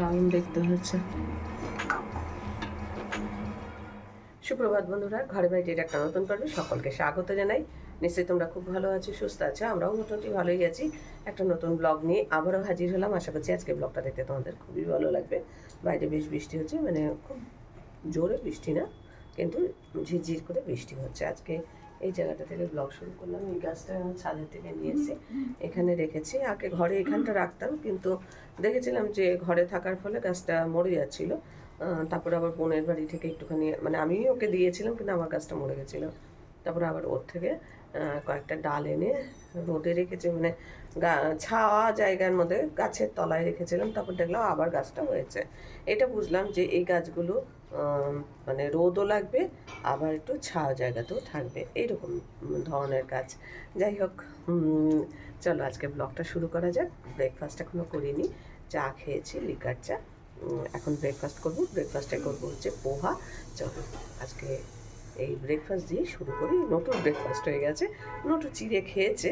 Line দেখতে হচ্ছে সুপ্রভাত বন্ধুরা, ঘরে বাইরের একটা নতুন পর্বে সকলকে স্বাগত জানাই। নিশ্চয়ই তোমরা খুব ভালো আছো, সুস্থ আছো, আমরাও মোটামুটি ভালোই আছি। একটা নতুন ব্লগ নিয়ে আবারও হাজির হলাম। আশা করছি আজকে ব্লগটা দেখতে তোমাদের খুবই ভালো লাগবে। বাইরে বেশ বৃষ্টি হচ্ছে মানে খুব জোরে বৃষ্টি না, কিন্তু ঝিরঝির করে বৃষ্টি হচ্ছে আজকে। এই জায়গাটা থেকে ব্লগ শুরু করলাম। এই গাছটা ছাদের থেকে নিয়ে এসে এখানে রেখেছি। আগে ঘরে এখানটা রাখতাম, কিন্তু দেখেছিলাম যে ঘরে থাকার ফলে গাছটা মরে যাচ্ছিল। তারপরে আবার বোনের বাড়ি থেকে একটুখানি মানে আমি ওকে দিয়েছিলাম, কিন্তু আমার গাছটা মরে গেছিল। তারপরে আবার ওর থেকে কয়েকটা ডাল এনে রোদে রেখেছি মানে ছাওয়া জায়গার মধ্যে গাছের তলায় রেখেছিলাম। তারপর দেখলাম আবার গাছটা হয়েছে। এটা বুঝলাম যে এই গাছগুলো মানে রোদও লাগবে, আবার একটু ছাওয়া জায়গাতেও থাকবে। এইরকম ধরনের গাছ যাই হোক চলো আজকে ব্লগটা শুরু করা যাক। ব্রেকফাস্ট এখনও করিনি। চা খেয়েছি লিকার চা। এখন ব্রেকফাস্ট করব। ব্রেকফাস্টে করব হচ্ছে পোহা। চলো, আজকে এই ব্রেকফাস্ট দিয়ে শুরু করি। নতুন ব্রেকফাস্ট হয়ে গেছে। নটু চিড়ে খেয়েছে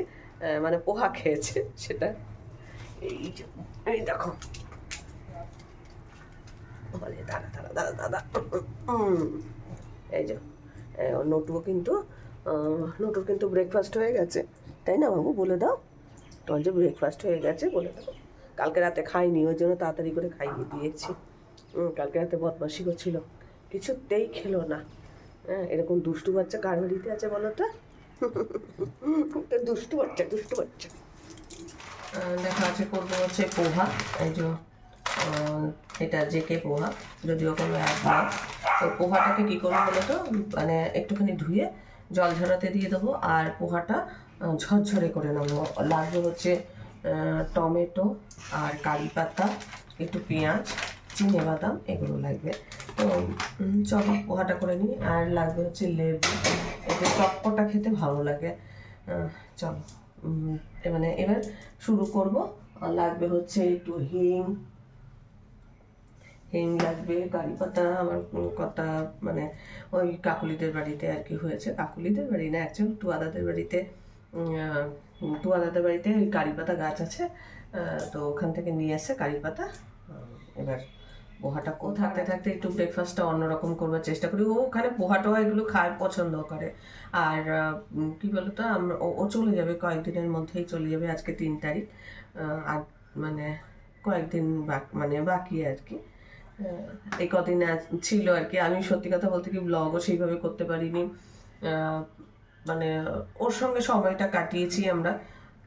মানে পোহা খেয়েছে, সেটা এই যে, এই দেখো। বলে দাদা দাদা দাদা দাদা এই যে নটুও কিন্তু নটুর কিন্তু ব্রেকফাস্ট হয়ে গেছে। তাই না বাবু? বলে দাও। তোমার যে ব্রেকফাস্ট হয়ে গেছে, বলে দাও। কালকে রাতে খাইনি, ওই জন্য তাড়াতাড়ি করে খাইয়ে দিয়েছি। কালকে রাতে বদমাসি করছিল। কিছুতেই খেলো না। হ্যাঁ এরকম দুষ্টু বাচ্চা কার বাড়িতে আছে বলো তো? দুষ্টু বাচ্চা দুষ্টু বাচ্চা। দেখা আছে করব হচ্ছে পোহা এই যে এটা জেকে পোহা, যদিও কোনো অ্যাপ না তো পোহাটাকে কী করব বলো তো? মানে একটুখানি ধুয়ে জল ঝরাতে দিয়ে দেবো আর পোহাটা ঝরঝরে করে নেব। লাগবে হচ্ছে টমেটো আর কারি পাতা, একটু পেঁয়াজ, চিনে বাদাম, এগুলো লাগবে। তো চলো পোহাটা করে নিই। আর লাগবে হচ্ছে লেবু। এতে চটপটা খেতে ভালো লাগে। চলো মানে এবার শুরু করব। লাগবে হচ্ছে একটু হিং হিং লাগবে কারি পাতা আমার কটা মানে ওই কাকুলিদের বাড়িতে আর কি হয়েছে। কাকুলিদের বাড়ি না অ্যাকচুয়ালি টুয়াদাদের বাড়িতে টুয়াদাদের বাড়িতে ওই কারি পাতা গাছ আছে তো ওখান থেকে নিয়ে এসে কারি পাতা এবার পোহাটা কো থাকতে থাকতে একটু ব্রেকফাস্টটা অন্যরকম করবার চেষ্টা করি। ও ওখানে পোহা টোহা এগুলো খায়, পছন্দ করে। আর কি বলতো, আমরা, ও- চলে যাবে, কয়েকদিনের মধ্যেই চলে যাবে, আজকে তিন তারিখ আর মানে কয়েকদিন মানে বাকি আর কি। এই কদিন ছিল আর কি। আমি সত্যি কথা বলতে কি ব্লগও সেইভাবে করতে পারিনি। মানে ওর সঙ্গে সময়টা কাটিয়েছি আমরা।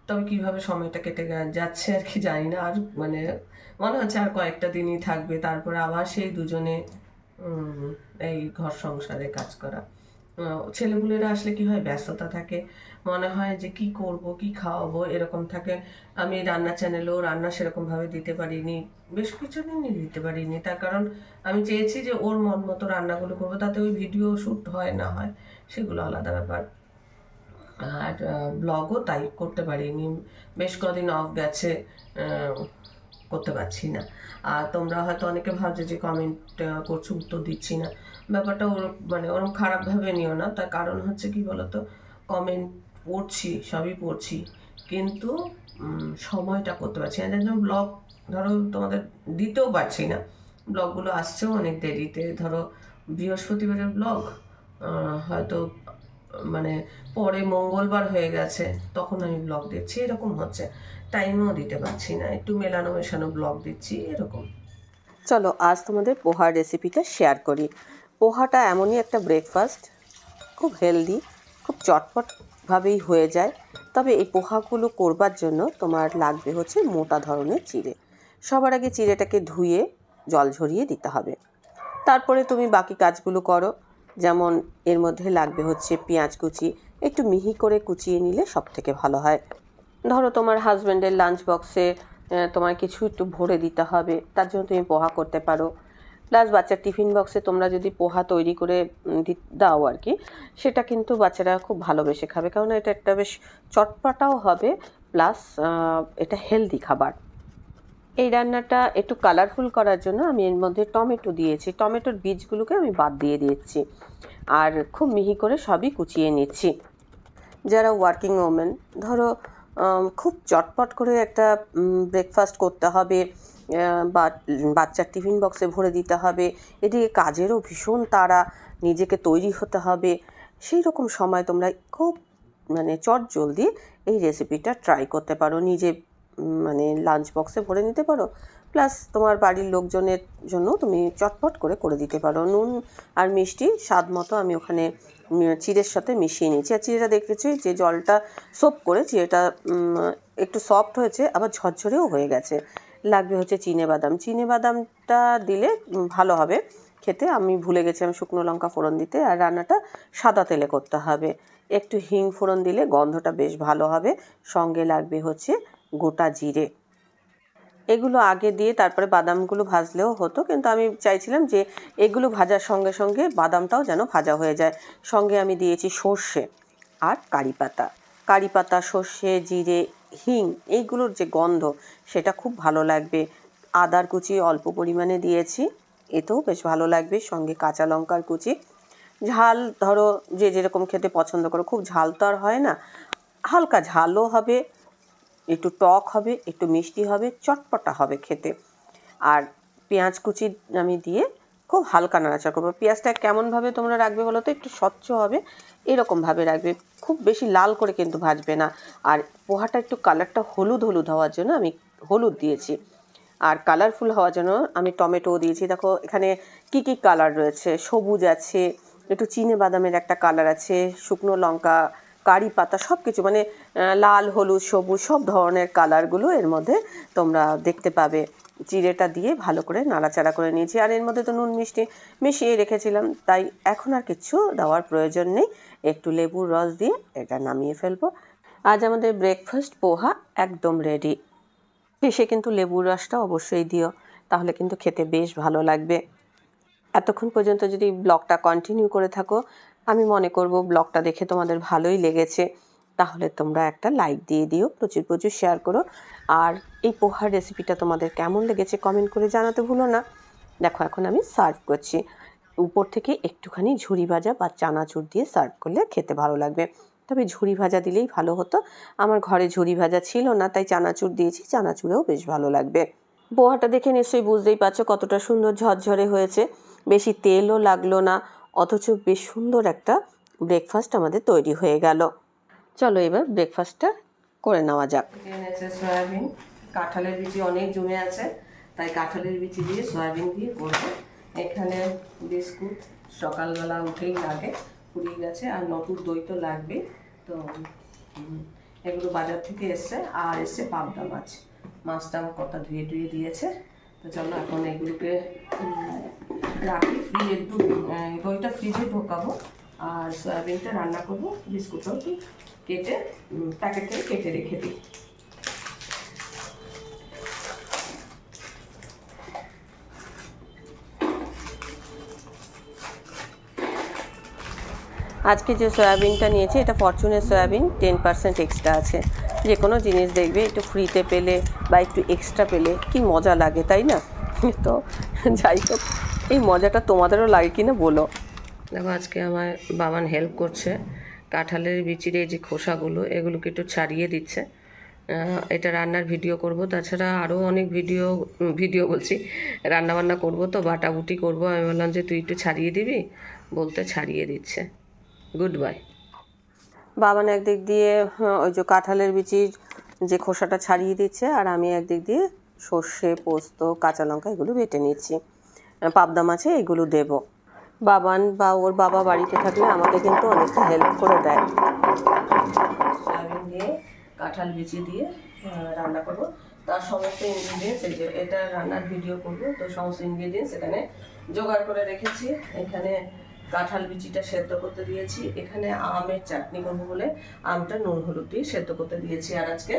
তবে কীভাবে সময়টা কেটে যাচ্ছে আর কি জানি না। আর মানে মনে হচ্ছে আর কয়েকটা দিনই থাকবে। তারপরে আবার সেই দুজনে এই ঘর সংসারে কাজ করা। ছেলেপুলেরা আসলে কি হয়, ব্যস্ততা থাকে। মনে হয় যে কি করব, কি খাওয়াবো, এরকম থাকে। আমি রান্না চ্যানেলেও রান্না সেরকমভাবে দিতে পারিনি, বেশ কিছুদিনই দিতে পারিনি। তার কারণ আমি চেয়েছি যে ওর মন মতো রান্নাগুলো করব, তাতে ওই ভিডিও শ্যুট হয় না হয়, সেগুলো আলাদা ব্যাপার। আর ব্লগও তাই করতে পারিনি। বেশ কদিন অফ গেছে করতে পারছি না। আর তোমরা হয়তো অনেকে ভাবছ যে কমেন্ট করছ, উত্তর দিচ্ছি না। ব্যাপারটা ওর মানে ওরকম খারাপভাবে নিও না। তার কারণ হচ্ছে কি বলতো কমেন্ট পড়ছি, সবই পড়ছি। কিন্তু সময়টা করতে পারছি না। যার ব্লগ ধরো তোমাদের দিতেও পারছি না। ব্লগগুলো আসছেও অনেক দেরিতে। ধরো বৃহস্পতিবারের ব্লগ হয়তো মানে পরে মঙ্গলবার হয়ে গেছে, তখন আমি ব্লগ দিচ্ছি এরকম হচ্ছে। টাইমও দিতে পারছি না, একটু মেলানো মেশানো ব্লগ দিচ্ছি, এরকম। চলো, আজ তোমাদের পোহার রেসিপিটা শেয়ার করি। পোহাটা এমনই একটা ব্রেকফাস্ট খুব হেলদি খুব চটপটভাবেই হয়ে যায়। তবে এই পোহাগুলো করবার জন্য তোমার লাগবে হচ্ছে মোটা ধরনের চিড়ে। সবার আগে চিড়েটাকে ধুয়ে জল ঝরিয়ে দিতে হবে। তারপরে তুমি বাকি কাজগুলো করো। যেমন এর মধ্যে লাগবে হচ্ছে পেঁয়াজ কুচি। একটু মিহি করে কুচিয়ে নিলে সব থেকে ভালো হয়। ধরো তোমার হাজব্যান্ডের লাঞ্চ বক্সে তোমার কিছু একটু ভরে দিতে হবে, তার জন্য তুমি পোহা করতে পারো। প্লাস বাচ্চার টিফিন বক্সে তোমরা যদি পোহা তৈরি করে দাও আর কি, সেটা কিন্তু বাচ্চারা খুব ভালোবেসে খাবে। কারণ এটা একটা বেশ চটপাটাও হবে প্লাস এটা হেলদি খাবার। এই রান্নাটা একটু কালারফুল করার জন্য আমি এর মধ্যে টমেটো দিয়েছি। টমেটোর বীজগুলোকে আমি বাদ দিয়ে দিয়েছি। আর খুব মিহি করে সবই কুচিয়ে নিচ্ছি। যারা ওয়ার্কিং ওমেন ধরো খুব চটপট করে একটা ব্রেকফাস্ট করতে হবে বা- বাচ্চার টিফিন বক্সে ভরে দিতে হবে, এদিকে কাজেরও ভীষণ তারা নিজেকে তৈরি হতে হবে, সেই রকম সময় তোমরা খুব মানে চট জলদি এই রেসিপিটা ট্রাই করতে পারো। নিজে মানে লাঞ্চ বক্সে ভরে নিতে পারো। প্লাস তোমার বাড়ির লোকজনের জন্য তুমি চটপট করে করে দিতে পারো। নুন আর মিষ্টি স্বাদ মতো আমি ওখানে চিড়ের সাথে মিশিয়ে নিয়েছি। আর চিড়েটা দেখেছি যে জলটা সোপ করে চিড়েটা একটু সফট হয়েছে, আবার ঝরঝরেও হয়ে গেছে। লাগবে হচ্ছে চিনে বাদাম। চিনে বাদামটা দিলে ভালো হবে খেতে। আমি ভুলে গেছিলাম শুকনো লঙ্কা ফোড়ন দিতে। আর রান্নাটা সাদা তেলে করতে হবে। একটু হিং ফোড়ন দিলে গন্ধটা বেশ ভালো হবে। সঙ্গে লাগবে হচ্ছে গোটা জিরে। এগুলো আগে দিয়ে তারপরে বাদামগুলো ভাজলেও হতো, কিন্তু আমি চাইছিলাম যে এগুলো ভাজার সঙ্গে সঙ্গে বাদামটাও যেন ভাজা হয়ে যায়। সঙ্গে আমি দিয়েছি সর্ষে আর কারি পাতা। কারি পাতা, সর্ষে, জিরে, হিং এইগুলোর যে গন্ধ, সেটা খুব ভালো লাগবে। আদার কুচি অল্প পরিমাণে দিয়েছি, এতেও বেশ ভালো লাগবে। সঙ্গে কাঁচা লঙ্কার কুচি। ঝাল ধরো, যে যেরকম খেতে পছন্দ করো, খুব ঝাল তো আর হয় না। হালকা ঝালও হবে একটু টক হবে, একটু মিষ্টি হবে, চটপটা হবে খেতে। আর পেঁয়াজ কুচি আমি দিয়ে খুব হালকা নাড়াচাড়া করব। পেঁয়াজটা কেমনভাবে তোমরা রাখবে বলো তো? একটু স্বচ্ছ হবে, এরকমভাবে রাখবে। খুব বেশি লাল করে কিন্তু ভাজবে না। আর পোহাটা একটু কালারটা হলুদ হলুদ হওয়ার জন্য আমি হলুদ দিয়েছি। আর কালারফুল হওয়ার জন্য আমি টমেটোও দিয়েছি। দেখো, এখানে কি কি কালার রয়েছে? সবুজ আছে, একটু চিনে বাদামের একটা কালার আছে, শুকনো লঙ্কা কারি পাতা সব কিছু মানে লাল, হলুদ, সবুজ, সব ধরনের কালারগুলো এর মধ্যে তোমরা দেখতে পাবে। জিরেটা দিয়ে ভালো করে নাড়াচাড়া করে নিয়েছি। আর এর মধ্যে তো নুন মিষ্টি মিশিয়ে রেখেছিলাম, তাই এখন আর কিছু দেওয়ার প্রয়োজন নেই। একটু লেবুর রস দিয়ে এটা নামিয়ে ফেলব। আজ আমাদের ব্রেকফাস্ট পোহা একদম রেডি শেষে কিন্তু লেবুর রসটা অবশ্যই দিও, তাহলে কিন্তু খেতে বেশ ভালো লাগবে। এতক্ষণ পর্যন্ত যদি ব্লগটা কন্টিনিউ করে থাকো আমি মনে করব ব্লগটা দেখে তোমাদের ভালোই লেগেছে। তাহলে তোমরা একটা লাইক দিয়ে দিও, প্রচুর প্রচুর শেয়ার করো। আর এই পোহার রেসিপিটা তোমাদের কেমন লেগেছে কমেন্ট করে জানাতে ভুলো না। দেখো, এখন আমি সার্ভ করছি। উপর থেকে একটুখানি ঝুরি ভাজা বা চানাচুর দিয়ে সার্ভ করলে খেতে ভালো লাগবে। তবে ঝুরি ভাজা দিলেই ভালো হতো। আমার ঘরে ঝুরি ভাজা ছিল না, তাই চানাচুর দিয়েছি, চানাচুরেও বেশ ভালো লাগবে। পোহাটা দেখে নিশ্চয়ই বুঝতেই পারছ কতটা সুন্দর ঝরঝরে হয়েছে। বেশি তেলও লাগল না। অথচ বেশ সুন্দর একটা ব্রেকফাস্ট আমাদের তৈরি হয়ে গেল। চলো এবার ব্রেকফাস্টটা করে নেওয়া যাক। সয়াবিন। কাঁঠালের বিচি অনেক জমে আছে, তাই কাঁঠালের বিচি দিয়ে সয়াবিন দিয়ে করব। এখানে বিস্কুট সকালবেলা উঠেই লাগে, পুড়িয়ে গেছে, আর নতুন দই তো লাগবে তো এগুলো বাজার থেকে এসছে, আর এসছে পাবদা মাছ। মাছটা আমার কটা ধুয়ে টুয়ে দিয়েছে। তো চলো, এখন এগুলোকে রাখি ফ্রিজের দু দইটা ফ্রিজে ঢোকাবো। আর সয়াবিনটা রান্না করব বিস্কুটও একটু কেটে প্যাকেট থেকে কেটে রেখে দিই। আজকে যে সয়াবিনটা নিয়েছি, এটা ফরচুনের সয়াবিন টেন পার্সেন্ট এক্সট্রা আছে। যে কোনো জিনিস দেখবে, একটু ফ্রিতে পেলে বা একটু এক্সট্রা পেলে, কি মজা লাগে, তাই না? তো যাই হোক, এই মজাটা তোমাদেরও লাগে কি না বলো। দেখো, আজকে আমার বাবান হেল্প করছে। কাঁঠালের বিচির যে খোসাগুলো, এগুলোকে একটু ছাড়িয়ে দিচ্ছে। এটা রান্নার ভিডিও করব। তাছাড়া আরও অনেক ভিডিও ভিডিও বলছি। রান্না বান্না করব তো, বাটাবুটি করব। আমি বললাম যে, তুই একটু ছাড়িয়ে দিবি? বলতে ছাড়িয়ে দিচ্ছে। গুড বাই বাবান একদিক দিয়ে হ্যাঁ, ওই যে কাঁঠালের বিচির যে খোসাটা ছাড়িয়ে দিচ্ছে আর আমি একদিক দিয়ে সর্ষে পোস্ত কাঁচা লঙ্কা এগুলো বেটে নিচ্ছি। পাবদা মাছে এগুলো দেব। বাবান বা ওর বাবা বাড়িতে থাকলে আমাকে কিন্তু অনেকটা হেল্প করে দেয়। দিয়ে কাঁঠাল বিচি দিয়ে রান্না করব। তার সমস্ত ইনগ্রিডিয়েন্টস এই যে এটা রান্নার ভিডিও করব। তো সমস্ত ইনগ্রিডিয়েন্টস এখানে জোগাড় করে রেখেছি। এখানে কাঁঠাল বিচিটা সেদ্ধ করতে দিয়েছি। এখানে আমের চাটনি করব বলে আমটা নুন হলুদ দিয়ে সেদ্ধ করতে দিয়েছি। আর আজকে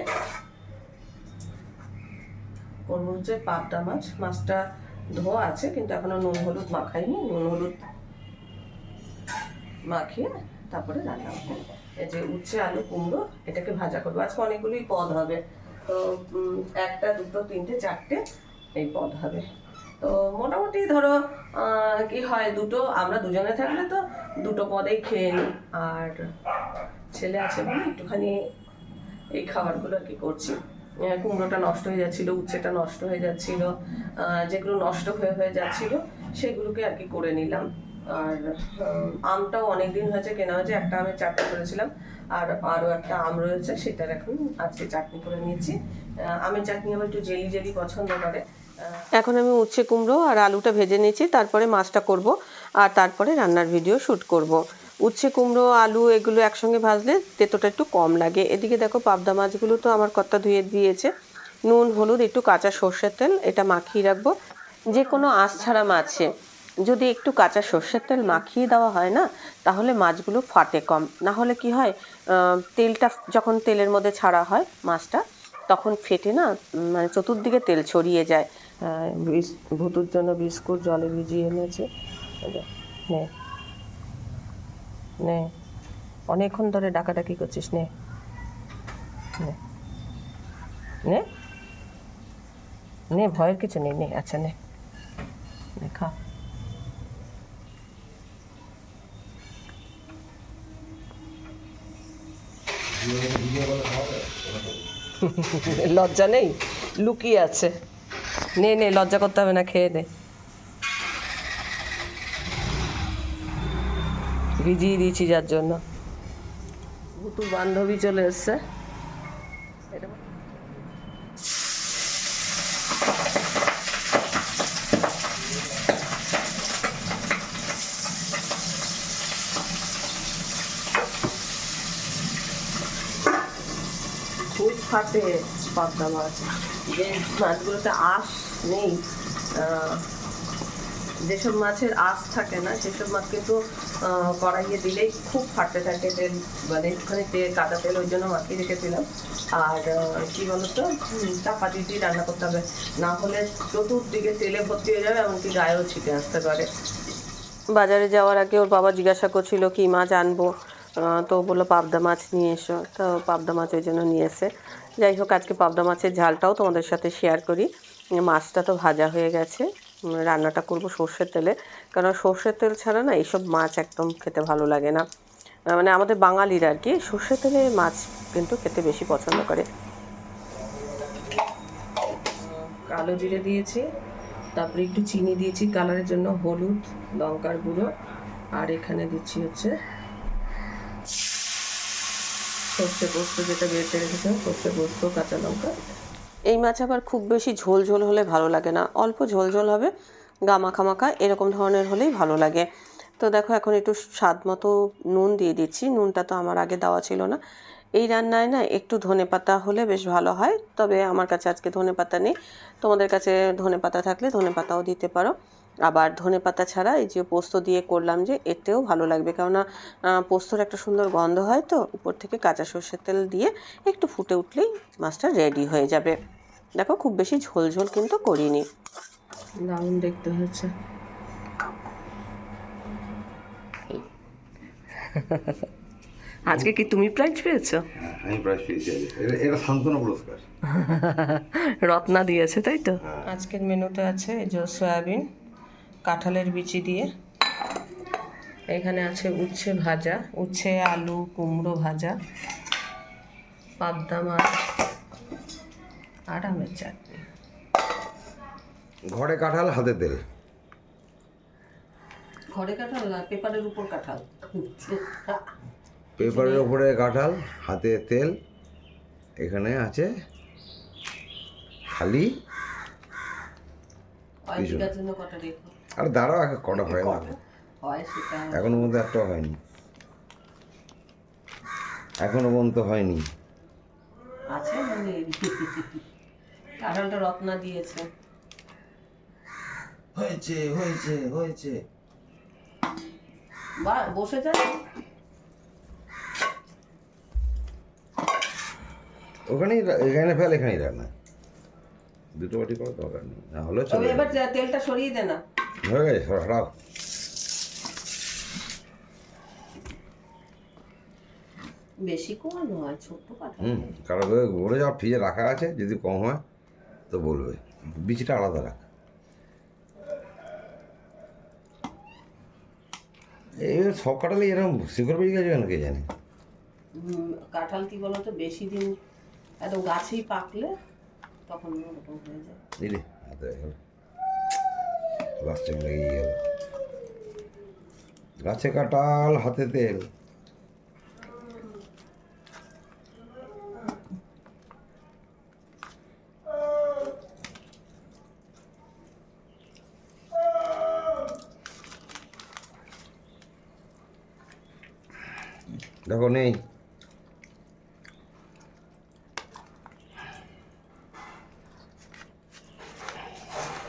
করব হচ্ছে পাবদা মাছ। মাছটা ধোয়া আছে, কিন্তু এখনও নুন হলুদ মাখাইনি। নুন হলুদ মাখিয়ে তারপরে রান্না করব। এই যে উচ্ছে, আলু, কুমড়ো, এটাকে ভাজা করব। আজকে অনেকগুলোই পদ হবে। তো একটা, দুটো, তিনটে, চারটে এই পদ হবে। তো মোটামুটি ধরো কি হয়, দুটো, আমরা দুজনে থাকলে তো দুটো পদেই খেয়ে নিই। আর ছেলে আছে বলে একটুখানি এই খাবারগুলো আর কি করছি। কুমড়োটা নষ্ট হয়ে যাচ্ছিল, উচ্ছেটা নষ্ট হয়ে যাচ্ছিল যেগুলো নষ্ট হয়ে হয়ে যাচ্ছিল, সেগুলোকে আর কি করে নিলাম। আর আমটাও অনেক দিন হয়েছে, কেনা হয়েছে, একটা আমের চাটনি করেছিলাম, আর আরও একটা আম রয়েছে, সেটার এখন আজকে চাটনি করে নিয়েছি। আমের চাটনি আবার একটু জেলি জেলি পছন্দ করে এখন আমি উচ্ছে কুমড়ো আর আলুটা ভেজে নিয়েছি, তারপরে মাছটা করব আর তারপরে রান্নার ভিডিও শ্যুট করব। উচ্ছে কুমড়ো, আলু এগুলো একসঙ্গে ভাজলে তেতোটা একটু কম লাগে। এদিকে দেখো পাবদা মাছগুলো তো আমার কর্তা ধুয়ে দিয়েছে। নুন, হলুদ, একটু কাঁচা সর্ষের তেল, এটা মাখিয়ে রাখব। যে কোনো আঁশ ছাড়া মাছে, যদি একটু কাঁচা সর্ষের তেল মাখিয়ে দেওয়া হয় না, তাহলে মাছগুলো ফাটে কম। না হলে কি হয় তেলটা যখন তেলের মধ্যে ছাড়া হয় মাছটা, তখন ফেটে না মানে চতুর্দিকে তেল ছড়িয়ে যায়। বিস- ভুতুর জন্য বিস্কুট জলে ভিজিয়ে এনেছে। নে। নে। অনেকক্ষণ ধরে ডাকাডাকি করছিস নে। নে। নে। ভয়ের কিছু নেই নে। আচ্ছা নে। খা। লজ্জা নেই। লুকিয়ে আছে। নে নে, লজ্জা করতে হবে না, খেয়ে নে। ভিজিয়ে দিয়েছি যার জন্য। ভুতুর বান্ধবী চলে এসছে। খুব ফাটে পাবদা মাছ। যে মাছগুলোতে আঁশ নেই। যেসব মাছের আঁশ থাকে না, সেসব মাছ কিন্তু কড়াইয়ে দিলেই খুব ফাটতে থাকে তেল মানে একটুখানি তেল, কাঁচা তেল, ওই জন্য মাখিয়ে রেখেছিলাম। আর কি বলতো? চাপা দিয়ে রান্না করতে হবে। না হলে চতুর্দিকে তেলে ভর্তি হয়ে যাবে, এমনকি গায়েও ছিটে আসতে পারে। বাজারে যাওয়ার আগে ওর বাবা জিজ্ঞাসা করছিল, কি মাছ আনব? তো বলল, পাবদা মাছ নিয়ে এসো। তো পাবদা মাছ ওই জন্য নিয়ে এসে। যাই হোক, আজকে পাবদা মাছের ঝালটাও তোমাদের সাথে শেয়ার করি। মাছটা তো ভাজা হয়ে গেছে। রান্নাটা করব সর্ষের তেলে। কারণ সর্ষের তেল ছাড়া না এইসব মাছ একদম খেতে ভালো লাগে না। মানে আমাদের বাঙালির আর কি সর্ষের তেলে মাছ কিন্তু খেতে বেশি পছন্দ করে। কালো জিরে দিয়েছি, তারপরে একটু চিনি দিয়েছি, কালারের জন্য হলুদ, লঙ্কার গুঁড়ো, আর এখানে দিচ্ছি হচ্ছে সর্ষে পোস্ত, যেটা বেটে রেখেছিলাম, সর্ষে পোস্ত, কাঁচা লঙ্কা। এই মাছ আবার খুব বেশি ঝোল ঝোল হলে ভালো লাগে না। অল্প ঝোল ঝোল হবে গা মাখা মাখা এরকম ধরনের হলেই ভালো লাগে। তো দেখো, এখন একটু স্বাদ মতো নুন দিয়ে দিচ্ছি। নুনটা তো আমার আগে দেওয়া ছিল না। এই রান্নায় না একটু ধনে পাতা হলে বেশ ভালো হয়, তবে আমার কাছে আজকে ধনে পাতা নেই। তোমাদের কাছে ধনে পাতা থাকলে ধনে পাতাও দিতে পারো। আবার ধনে পাতা ছাড়া এই যে পোস্ত দিয়ে করলাম যে, এতেও ভালো লাগবে। কেননা পোস্তর একটা সুন্দর গন্ধ হয় তো, উপর থেকে কাঁচা সর্ষের তেল দিয়ে একটু ফুটে উঠলেই মাছটা রেডি হয়ে যাবে। দেখো খুব বেশি ঝোল ঝোল কিন্তু করিনি। দারুণ দেখতে হচ্ছে আজকে কি তুমি প্রাইজ পেয়েছ? হ্যাঁ, আমি প্রাইজ পেয়েছি এটা- এটা সান্ত্বনা পুরস্কার। রত্না দিয়েছে তাই তো? আজকের মেনুতে আছে এই যে সয়াবিন কাঁঠালের বিচি দিয়ে। এখানে আছে উচ্ছে ভাজা উচ্ছে আলু কুমড়ো ভাজা পাবদা মাছ। আর আমের চাটনি ঘরে কাঁঠাল হাতে তেল। ঘরে কাঁঠাল না পেপারের উপর কাঁঠাল। পেপারের ওপরে কাঁঠাল হাতে তেল এখানে আছে খালি আর দাঁড়াও এক কটা হয় না। হয় এখনও পর্যন্ত একটা হয়নি। এখনও পর্যন্ত হয়নি। আছে কাঁঠালটা রত্না দিয়েছে। হয়েছে হয়েছে হয়েছে। বা বসে যায় ওখানেই এখানে ফেল এখানেই রান্না। দুটো বাটি করার দরকার নেই। না হলে চলে এবার তেলটা সরিয়ে দে না। হয়ে গেছে সরাও। বেশি কোয়ানো হয় ছোট্ট কাঁঠাল হুম কারও ঘুরে যাওয়া ফ্রিজে রাখা আছে যদি কম হয়। তো বলবে। বীজটা আলাদা রাখ। এই সব কাটালে এরকম শিকড় বেরিয়ে গেছে কেন কে জানে? কাঁঠাল কি বলতো বেশি দিন একদম গাছেই পাকলে তখন ওরকম হয়ে যায়। দিলে হাতে গেল গাছটা লেগে গেল। গাছে কাটাল হাতে তেল। দেখো নেই।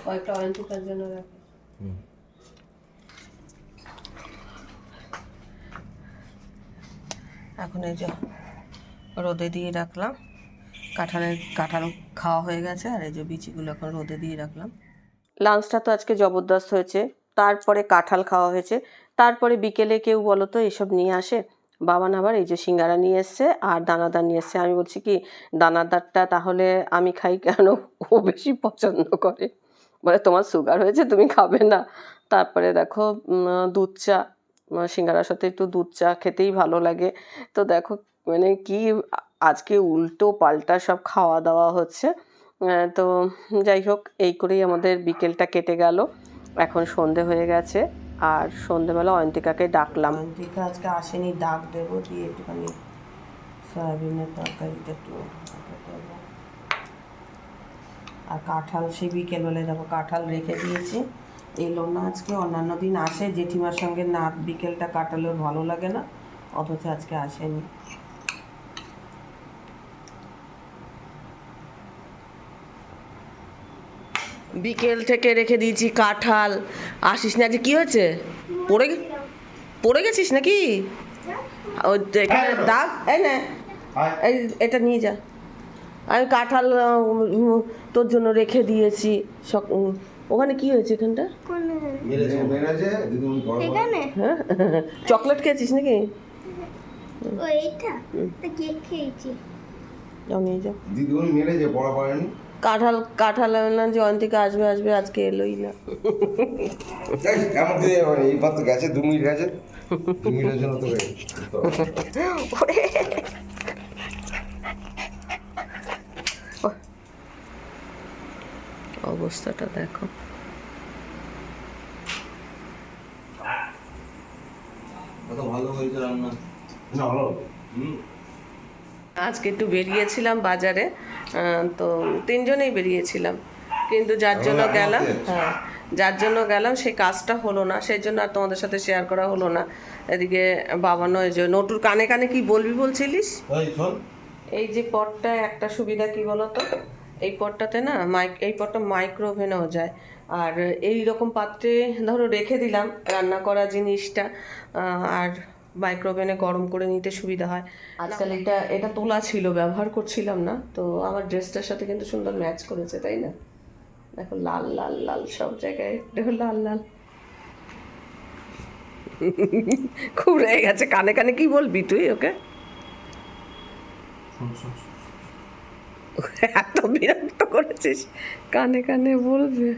কয়েকটা অরেঞ্জিকার জন্য রাখি। এখন এই যে রোদে দিয়ে রাখলাম। কাঁঠালের কাঁঠাল খাওয়া হয়ে গেছে আর এই যে বিচিগুলো এখন রোদে দিয়ে রাখলাম। লাঞ্চটা তো আজকে জবরদস্ত হয়েছে। তারপরে কাঁঠাল খাওয়া হয়েছে। তারপরে বিকেলে কেউ বলো তো এসব নিয়ে আসে। বাবান আবার এই যে সিঙ্গারা নিয়ে এসছে আর দানাদার নিয়ে এসছে। আমি বলছি কি, দানাদারটা তাহলে আমি খাই কেন? ও বেশি পছন্দ করে। বলে, তোমার সুগার হয়েছে, তুমি খাবে না। তারপরে দেখো দুধ চা সিঙ্গারার সাথে একটু দুধ চা খেতেই ভালো লাগে। তো দেখো মানে কি, আজকে উল্টো পাল্টা সব খাওয়া দাওয়া হচ্ছে। তো যাই হোক, এই করেই আমাদের বিকেলটা কেটে গেল। এখন সন্ধে হয়ে গেছে। আর সন্ধেবেলা অয়ন্তিকাকে ডাকলাম। অয়ন্তিকা আজকে আসেনি, ডাক দেবো, দিয়ে একটুখানি সয়াবিনের তরকারিটা একটু আর কাঁঠাল সে বিকেলবেলায় দেখো কাঁঠাল রেখে দিয়েছি। এলো না আজকে অন্যান্য দিন আসে, জেঠিমার সঙ্গে না, বিকেলটা কাটালেও ভালো লাগে না, অথচ আজকে আসেনি। বিকেল থেকে রেখে দিয়েছি কাঁঠাল। আসিস না আজকে কি হয়েছে? পড়ে পড়ে গেছিস নাকি? ওই তো এখানে। দাগ? এই না। এই এটা নিয়ে যা। আমি কাঁঠাল তোর জন্য রেখে দিয়েছি। সক- ওখানে কি হয়েছে এখানটা? হ্যাঁ। চকলেট খেয়েছিস নাকি? ও এইটা? তা কেক খেয়েছি। যাও নিয়ে যাও দিদিমণি মেরেছে পড়া পড়েনি। কাঁঠাল কাঁঠাল আনলাম যে অন্তিকা আসবে আসবে আজকে এলোই না। না। পাত্র গেছে? দু মিনিট গেছে? দু মিনিটের জন্য তো অবস্থাটা দেখো। ভালো হয়েছে রান্না। ভালো। হুম। আজকে একটু বেরিয়েছিলাম বাজারে তো তিনজনেই বেরিয়েছিলাম। কিন্তু যার জন্য গেলাম হ্যাঁ যার জন্য গেলাম সেই কাজটা হলো না সেই জন্য আর তোমাদের সাথে শেয়ার করা হলো না। এদিকে বাবা নয় যে নটুর কানে কানে কি বলবি বলছিলিস? এই যে পটটায় একটা সুবিধা কি বলতো? এই পটটাতে না মাইক এই পটটা মাইক্রোওভেনও যায়। আর এই রকম পাত্রে ধরো রেখে দিলাম রান্না করা জিনিসটা আর মাইক্রোওভেনে গরম করে নিতে সুবিধা হয়। আজকাল এটা এটা তোলা ছিল ব্যবহার করছিলাম না। তো আমার ড্রেসটার সাথে কিন্তু সুন্দর ম্যাচ করেছে তাই না? দেখো লাল লাল লাল সব জায়গায়। দেখো লাল লাল। খুব রেগে গেছে। কানে কানে কি বলবি তুই ওকে। এত বিরক্ত করেছিস। কানে কানে বলবে।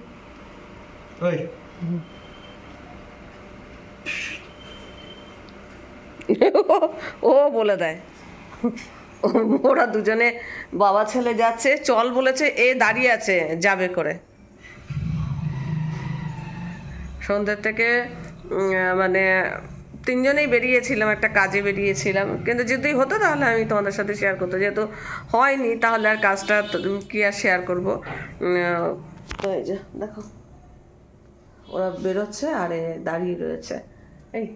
ও- বলে দেয়। ওরা দুজনে বাবা ছেলে যাচ্ছে, চল বলেছে, এ দাঁড়িয়ে আছে, যাবে করে। সন্ধ্যের থেকে মানে তিনজনেই বেরিয়েছিলাম, একটা কাজে বেরিয়েছিলাম। কিন্তু যদি হতো তাহলে আমি তোমাদের সাথে শেয়ার করতো যেহেতু হয়নি, তাহলে আর কাজটা কি আর শেয়ার করব? তো এই যে, দেখো। ওরা বেরোচ্ছে আর এ দাঁড়িয়ে রয়েছে। এই